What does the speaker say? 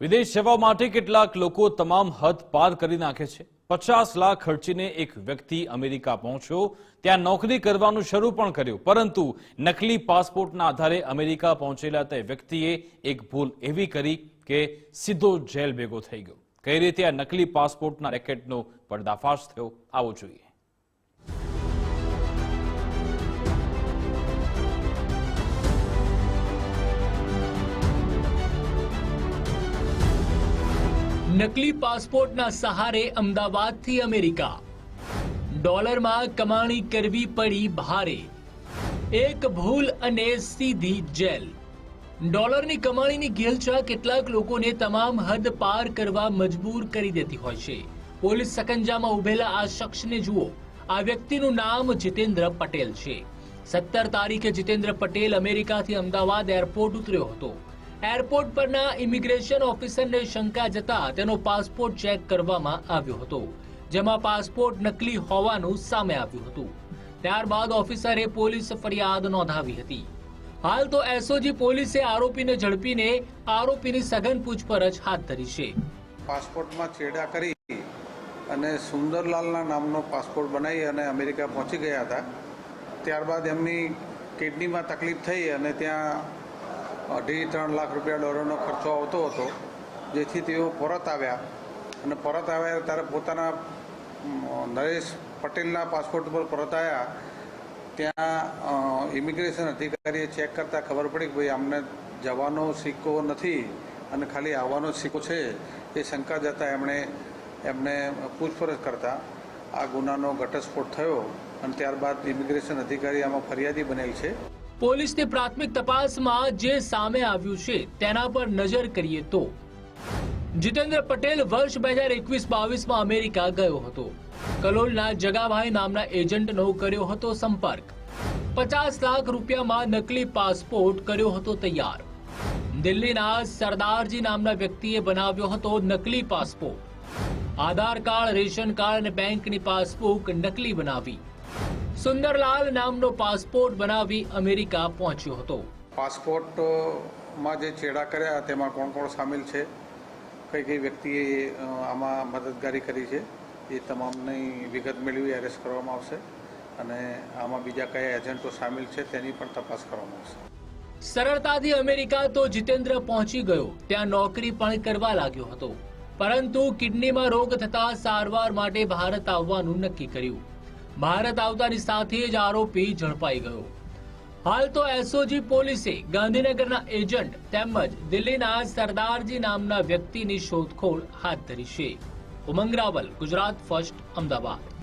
વિદેશ જવા માટે કેટલાક લોકો તમામ હદ પાર કરી નાખે છે. પચાસ લાખ ખર્ચીને એક વ્યક્તિ અમેરિકા પહોંચ્યો. ત્યાં નોકરી કરવાનું શરૂ પણ કર્યું. પરંતુ નકલી પાસપોર્ટના આધારે અમેરિકા પહોંચેલા તે વ્યક્તિએ એક ભૂલ એવી કરી કે સીધો જેલ ભેગો થઈ ગયો. કઈ રીતે આ નકલી પાસપોર્ટના રેકેટનો પર્દાફાશ થયો, આવો જોઈએ. નકલી પાસપોર્ટના સહારે અમદાવાદથી અમેરિકા. ડોલરમાં કમાણી કરવી પડી ભારે. એક ભૂલ અને સીધી જેલ. ડોલરની કમાણીની ગેલછા કેટલાક લોકોને તમામ હદ પાર કરવા મજબૂર કરી દેતી હોય છે. પોલીસ સકંજામાં ઉભેલા આ શખ્સને જુઓ. આ વ્યક્તિનું નામ જીતેન્દ્ર પટેલ છે. સત્તર તારીખે જીતેન્દ્ર પટેલ અમેરિકાથી અમદાવાદ એરપોર્ટ ઉતર્યો હતો. એરપોર્ટ પરના ઇમિગ્રેશન ઓફિસરને શંકા જતા તેનો પાસપોર્ટ ચેક કરવામાં આવ્યો હતો, જેમાં પાસપોર્ટ નકલી હોવાનું સામે આવ્યું હતું. ત્યારબાદ ઓફિસરે પોલીસ ફરિયાદ નોંધાવી હતી. હાલ તો એસઓજી પોલીસે આરોપીને ઝડપીને આરોપીની સઘન પૂછપરછ હાથ ધરી છે. પાસપોર્ટમાં છેડા કરી અને સુંદરલાલના નામનો પાસપોર્ટ બનાવી અને અમેરિકા પહોંચી ગયા હતા. ત્યારબાદ એમની કિડનીમાં તકલીફ થઈ અને ત્યાં અઢી ત્રણ લાખ રૂપિયા ડોલરનો ખર્ચો આવતો હતો, જેથી તેઓ પરત આવ્યા. અને પરત આવ્યા ત્યારે પોતાના નરેશ પટેલના પાસપોર્ટ ઉપર પરત આવ્યા. ત્યાં ઇમિગ્રેશન અધિકારીએ ચેક કરતાં ખબર પડી કે ભાઈ અમને જવાનો સિક્કો નથી અને ખાલી આવવાનો સિક્કો છે. એ શંકા જતાં એમણે, એમને પૂછપરછ કરતા આ ગુનાનો ઘટસ્ફોટ થયો અને ત્યારબાદ ઇમિગ્રેશન અધિકારી આમાં ફરિયાદી બનેલ છે. પોલીસની પ્રાથમિક તપાસમાં જે સામે આવ્યું છે, તેના પર નજર કરીએ તો. જીતેન્દ્ર પટેલ વર્ષ બે હજાર એકવીસ બાવીસમાં અમેરિકા ગયો હતો. કલોલના જગાભાઈ નામના એજન્ટનો કર્યો હતો સંપર્ક. પચાસ લાખ રૂપિયામાં નકલી પાસપોર્ટ કર્યો હતો તૈયાર. દિલ્હીના સરદારજી નામના વ્યક્તિએ બનાવ્યો હતો નકલી passport. Aadhaar card, ration card અને બેંકની પાસબુક નકલી બનાવી. સુંદરલાલ નામનો પાસપોર્ટ બનાવી અમેરિકા પહોંચ્યો હતો. પાસપોર્ટમાં જે છેડા કર્યા તેમાં કોણ કોણ સામેલ છે? કઈ કઈ વ્યક્તિએ આમાં મદદગારી કરી છે? એ તમામની વિગત મેળવી એરેસ્ટ કરવામાં આવશે. અને આમાં બીજા કયા એજન્ટો સામેલ છે તેની પણ તપાસ કરવામાં આવશે. સરળતાથી અમેરિકા તો જીતેન્દ્ર પહોંચી ગયો. ત્યાં નોકરી પણ કરવા લાગ્યો હતો. પરંતુ કિડનીમાં રોગ થતા સારવાર માટે ભારત આવવાનું નક્કી કર્યું. ભારત આવતાની સાથે જ આરોપી ઝડપાઈ ગયો. હાલ તો એસઓજી પોલીસે ગાંધીનગરના એજન્ટ તેમજ દિલ્હીના સરદારજી નામના વ્યક્તિની શોધખોળ હાથ ધરી છે. ઉમંગ રાવલ, ગુજરાત, ફર્સ્ટ, અમદાવાદ.